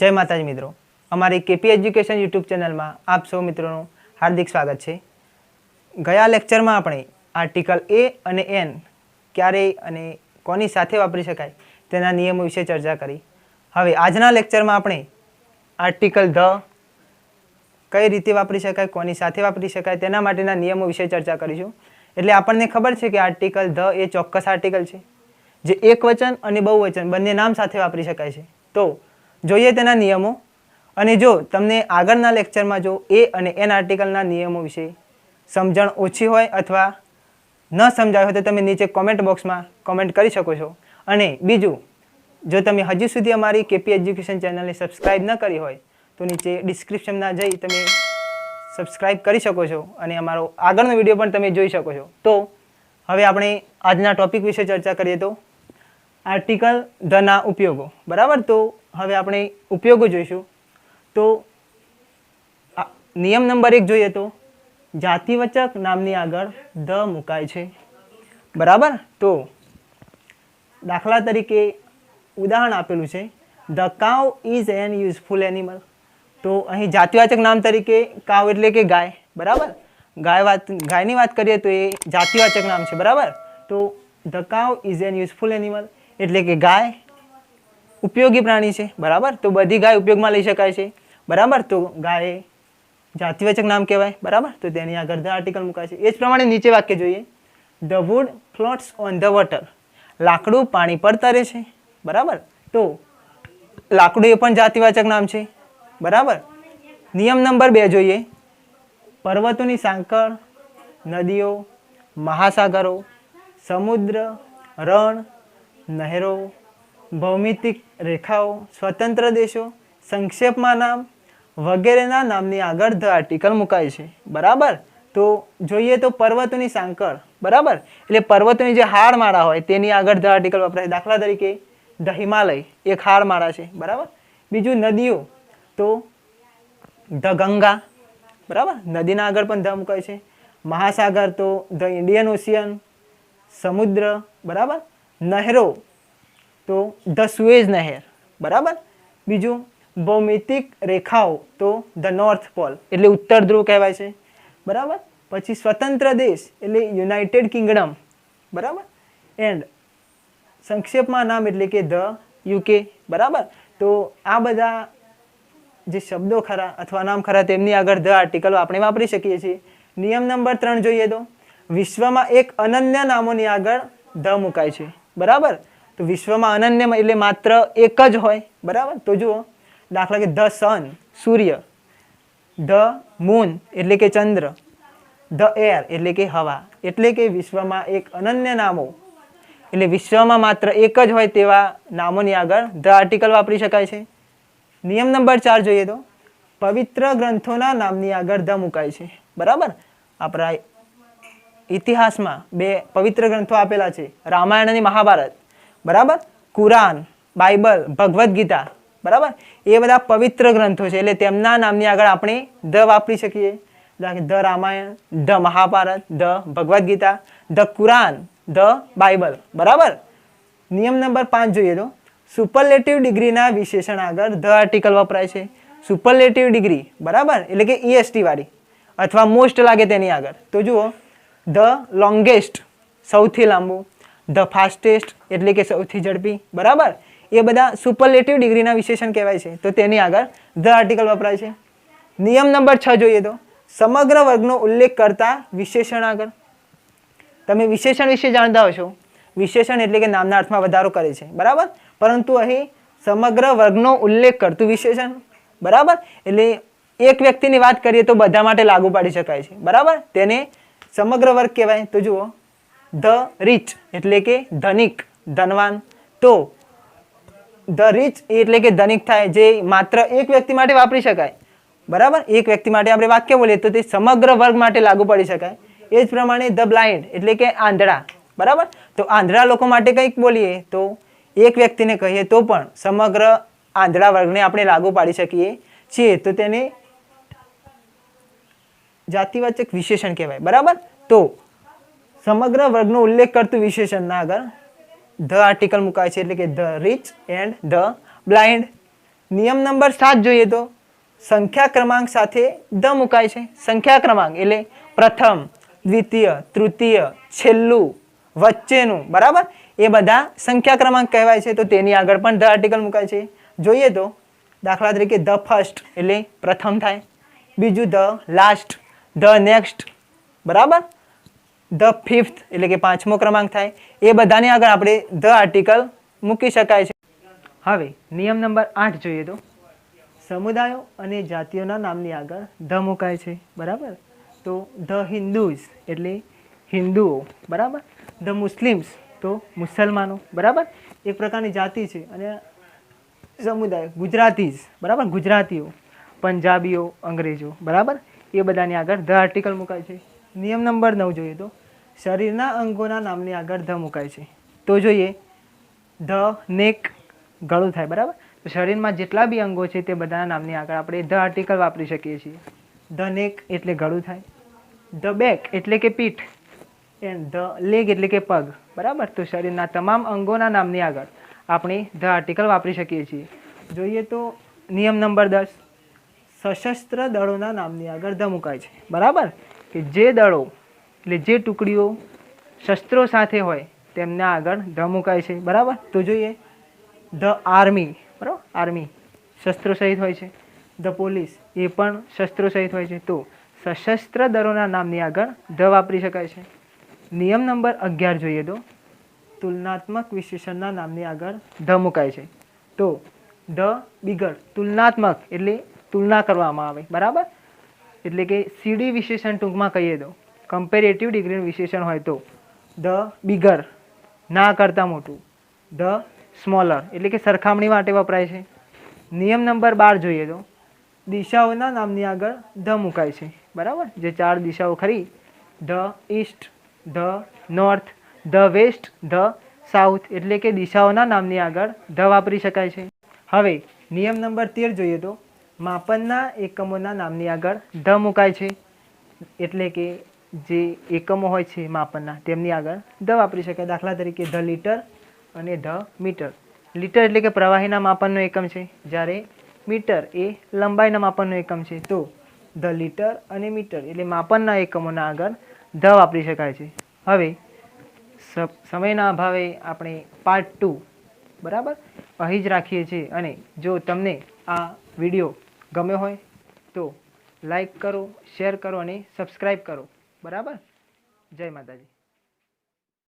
જય માતાજી મિત્રો. અમારી કેપી એજ્યુકેશન યુટ્યુબ ચેનલમાં આપ સૌ મિત્રોનું હાર્દિક સ્વાગત છે. ગયા લેક્ચરમાં આપણે આર્ટિકલ એ અને એન ક્યારે અને કોની સાથે વાપરી શકાય તેના નિયમો વિશે ચર્ચા કરી. હવે આજના લેક્ચરમાં આપણે આર્ટિકલ ધ કઈ રીતે વાપરી શકાય, કોની સાથે વાપરી શકાય તેના માટેના નિયમો વિશે ચર્ચા કરીશું. એટલે આપણને ખબર છે કે આર્ટિકલ ધ એ ચોક્કસ આર્ટિકલ છે, જે એક વચન અને બહુવચન બંને નામ સાથે વાપરી શકાય છે. તો જોઈએ તેના નિયમો. અને જો તમને આગળના લેક્ચરમાં જો એ અને એન આર્ટિકલના નિયમો વિશે સમજણ ઓછી હોય અથવા ન સમજાય હોય તો તમે નીચે કોમેન્ટ બોક્સમાં કોમેન્ટ કરી શકો છો. અને બીજું, જો તમે હજી સુધી અમારી કેપી એજ્યુકેશન ચેનલને સબસ્ક્રાઈબ ન કરી હોય, તો નીચે ડિસ્ક્રિપ્શનમાં જઈ તમે સબસ્ક્રાઈબ કરી શકો છો અને અમારો આગળનો વીડિયો પણ તમે જોઈ શકો છો. તો હવે આપણે આજના ટોપિક વિશે ચર્ચા કરીએ તો આર્ટિકલ ધના ઉપયોગો. બરાબર? તો હવે આપણે ઉપયોગો જોઈશું. તો નિયમ નંબર એક જોઈએ તો, જાતિવાચક નામની આગળ ધ મુકાય છે. બરાબર? તો દાખલા તરીકે ઉદાહરણ આપેલું છે, the cow is an useful animal. તો અહીં જાતિવાચક નામ તરીકે કાવ એટલે કે ગાય. બરાબર? ગાય વાત, ગાયની વાત કરીએ તો એ જાતિવાચક નામ છે. બરાબર? તો the cow is an useful animal એટલે કે ગાય ઉપયોગી પ્રાણી છે, બરાબર? તો બધી ગાય ઉપયોગમાં લઈ શકાય છે, બરાબર? તો ગાય જાતિવાચક નામ કહેવાય, બરાબર? તો તેની આગળ ધ આર્ટિકલ મુકાય છે. એ જ પ્રમાણે નીચે વાક્ય જોઈએ. The wood floats on the water. લાકડું પાણી પર તરે છે, બરાબર? તો લાકડું એ પણ જાતિવાચક નામ છે, બરાબર? નિયમ નંબર બે જોઈએ. પર્વતોની સાંકળ, નદીઓ, મહાસાગરો, સમુદ્ર, રણ, નહેરો ભૌમિતિક રેખાઓ, સ્વતંત્ર દેશો, સંક્ષેપમાં નામ વગેરેના નામની આગળ ધ આર્ટિકલ મુકાય છે. બરાબર? તો જોઈએ તો પર્વતોની સાંકળ. બરાબર? એટલે પર્વતોની જે હારમાળા હોય તેની આગળ ધ આર્ટિકલ વપરાય. દાખલા તરીકે ધ હિમાલય, એક હારમાળા છે. બરાબર? બીજું નદીઓ. તો ધ ગંગા. બરાબર? નદીના આગળ પણ ધ મુકાય છે. મહાસાગર તો ધ ઇન્ડિયન ઓશિયન. સમુદ્ર. બરાબર? નહેરો. તો ધ સુએઝ નહેર બરાબર? બીજું, ભૌમિતિક રેખાઓ, તો ધ નોર્થ પોલ, એટલે ઉત્તર ધ્રુવ કહેવાય છે, બરાબર? પછી સ્વતંત્ર દેશ, એટલે યુનાઇટેડ કિંગડમ, બરાબર? એન્ડ, સંક્ષેપમાં નામ એટલે કે ધ યુકે, બરાબર? તો આ બધા જે શબ્દો ખરા અથવા નામ ખરા તેમની આગળ ધ આર્ટિકલ આપણે વાપરી શકીએ છીએ. નિયમ નંબર ત્રણ જોઈએ તો, વિશ્વમાં એક અનન્ય નામોની આગળ ધ મુકાય છે, બરાબર? તો વિશ્વમાં અનન્ય એટલે માત્ર એક જ હોય, બરાબર? તો જુઓ, દાખલા કે ધ સન, સૂર્ય, ધ મૂન એટલે કે ચંદ્ર, ધ એર એટલે કે હવા, એટલે કે વિશ્વમાં એક અનન્ય નામો. એટલે વિશ્વમાં માત્ર એક જ હોય તેવા નામોની આગળ ધ આર્ટિકલ વાપરી શકાય છે. નિયમ નંબર ચાર જોઈએ તો, પવિત્ર ગ્રંથોના નામની આગળ ધ મુકાય છે, બરાબર? આપણા ઇતિહાસમાં બે પવિત્ર ગ્રંથો આપેલા છે, રામાયણ અને મહાભારત. બરાબર? Quran, Bible, Bhagavad Gita. બરાબર? એ બધા પવિત્ર ગ્રંથો છે. એટલે તેમના નામની આગળ આપણે ધ વાપરી શકીએ. The Ramayana, the Mahabharata, the Bhagavad Gita, the Quran, the Bible. બરાબર? નિયમ નંબર પાંચ જોઈએ તો. સુપરલેટિવ ડિગ્રીના વિશેષણ આગળ ધ આર્ટિકલ વપરાય છે. Superlative degree. બરાબર? એટલે કે ઈએસટી વાળી. અથવા મોસ્ટ લાગે તેની આગળ. તો જુઓ. The longest. સૌથી લાંબુ. ધ ફાસ્ટેસ્ટ એટલે કે સૌથી ઝડપી, બરાબર? એ બધા સુપરલેટિવ ડિગ્રીના વિશેષણ કહેવાય છે. તો તેની આગળ ધ આર્ટિકલ વપરાય છે. નિયમ નંબર છ જોઈએ તો. સમગ્ર વર્ગનો ઉલ્લેખ કરતા વિશેષણ આગળ. તમે વિશેષણ વિશે જાણતા હશો. વિશેષણ એટલે કે નામના અર્થમાં વધારો કરે છે. બરાબર? પરંતુ અહીં સમગ્ર વર્ગનો ઉલ્લેખ કરતું વિશેષણ, બરાબર? એટલે એક વ્યક્તિની વાત કરીએ તો બધા માટે લાગુ પાડી શકાય છે. બરાબર? તેને સમગ્ર વર્ગ કહેવાય. તો જુઓ. ધ રીચ એટલે કે ધનિક, ધનવાન. તો ધ રીચ એટલે કે ધનિક થાય જે માત્ર એક વ્યક્તિ માટે વાપરી શકાય. બરાબર? એક વ્યક્તિ માટે આપણે વાક્ય બોલીએ તો તે સમગ્ર વર્ગ માટે લાગુ પડી શકાય. એ જ પ્રમાણે ધ બ્લાઇન્ડ એટલે કે આંધળા. બરાબર? તો આંધળા લોકો માટે કંઈક બોલીએ તો એક વ્યક્તિને કહીએ તો પણ સમગ્ર આંધળા વર્ગને આપણે લાગુ પાડી શકીએ છીએ. તો તેને જાતિવાચક વિશેષણ કહેવાય. બરાબર? તો સમગ્ર વર્ગનો ઉલ્લેખ કરતું વિશેષણના આગળ, ધ આર્ટિકલ મુકાય છે એટલે કે the rich and the blind નિયમ નંબર સાત જોઈએ તો, સંખ્યા ક્રમાંક સાથે ધ મુકાય છે. સંખ્યા ક્રમાંક એટલે પ્રથમ, દ્વિતીય, તૃતીય, છેલ્લું, વચ્ચેનું, બરાબર? એ બધા સંખ્યા ક્રમાંક કહેવાય છે, તો તેની આગળ પણ ધ આર્ટિકલ મુકાય છે. જોઈએ તો, દાખલા તરીકે ધ ફર્સ્ટ એટલે પ્રથમ થાય, બીજું ધ લાસ્ટ ધ નેક્સ્ટ બરાબર? ધ ફિફ્થ એટલે કે પાંચમો ક્રમાંક થાય. એ બધાની આગળ આપણે ધ આર્ટિકલ મૂકી શકાય છે. હવે નિયમ નંબર આઠ જોઈએ તો. સમુદાયો અને જાતિઓના નામની આગળ ધ મુકાય છે. બરાબર? તો ધ હિન્દુઝ એટલે હિન્દુઓ. બરાબર? ધ મુસ્લિમ્સ તો મુસલમાનો. બરાબર? એક પ્રકારની જાતિ છે અને સમુદાય ગુજરાતીઝ. બરાબર? ગુજરાતીઓ, પંજાબીઓ, અંગ્રેજો. બરાબર? એ બધાની આગળ ધ આર્ટિકલ મુકાય છે. નિયમ નંબર નવ જોઈએ તો. શરીરના અંગોના નામની આગળ ધ મુકાય છે. તો જોઈએ, ધ, નેક, ગળું થાય, બરાબર? તો શરીરમાં જેટલા બી અંગો છે તે બધાના નામની આગળ આપણે ધ આર્ટિકલ વાપરી શકીએ છીએ. ધ નેક એટલે ગળું થાય. ધ બેક એટલે કે પીઠ. એન્ડ ધ લેગ એટલે કે પગ. બરાબર? તો શરીરના તમામ અંગોના નામની આગળ આપણે ધ આર્ટિકલ વાપરી શકીએ છીએ. જોઈએ તો નિયમ નંબર દસ. સશસ્ત્ર દળોના નામની આગળ ધ મુકાય છે. બરાબર? કે જે દળો, એટલે જે ટુકડીઓ શસ્ત્રો સાથે હોય, તેમના આગળ ધ મુકાય છે. બરાબર? તો જોઈએ, ધ આર્મી, બરાબર? આર્મી શસ્ત્રો સહિત હોય છે. ધ પોલીસ, એ પણ શસ્ત્રો સહિત હોય છે. તો સશસ્ત્ર દળોના નામની આગળ ધ વાપરી શકાય છે. નિયમ નંબર અગિયાર જોઈએ તો, તુલનાત્મક વિશેષણના નામની આગળ ધ મુકાય છે. તો, ધ બિગડ, તુલનાત્મક, એટલે તુલના કરવામાં આવે. બરાબર? એટલે કે સીડી વિશેષણ ટૂંકમાં કહીએ તો કમ્પેરેટિવ ડિગ્રી વિશેષણ હોય તો ધ બિગર ના કરતાં મોટું ધ સ્મોલર એટલે કે સરખામણી માટે વપરાય છે. નિયમ નંબર બાર જોઈએ તો, દિશાઓના નામની આગળ ધ મુકાય છે. બરાબર? જે ચાર દિશાઓ ખરી the east the north the west the south એટલે કે દિશાઓના નામની આગળ ધ વાપરી શકાય છે. હવે, નિયમ નંબર તેર જોઈએ તો માપનના એકમોના નામની આગળ ધ મુકાય છે. એટલે કે જે એકમો હોય છે માપનના, તેમની આગળ ધ વાપરી શકાય. દાખલા તરીકે ધ લીટર અને ધ મીટર. લીટર એટલે કે પ્રવાહીના માપનનો એકમ છે. જ્યારે મીટર એ લંબાઈના માપનનો એકમ છે, તો ધ લીટર અને મીટર એટલે માપનના એકમોના આગળ ધ વાપરી શકાય છે. હવે સમયના અભાવે આપણે પાર્ટ ટુ બરાબર? અહીં જ રાખીએ છીએ. અને જો તમને આ વીડિયો ગમ્યો હોય તો લાઈક કરો શેર કરો અને સબસ્ક્રાઈબ કરો. બરાબર? જય માતાજી.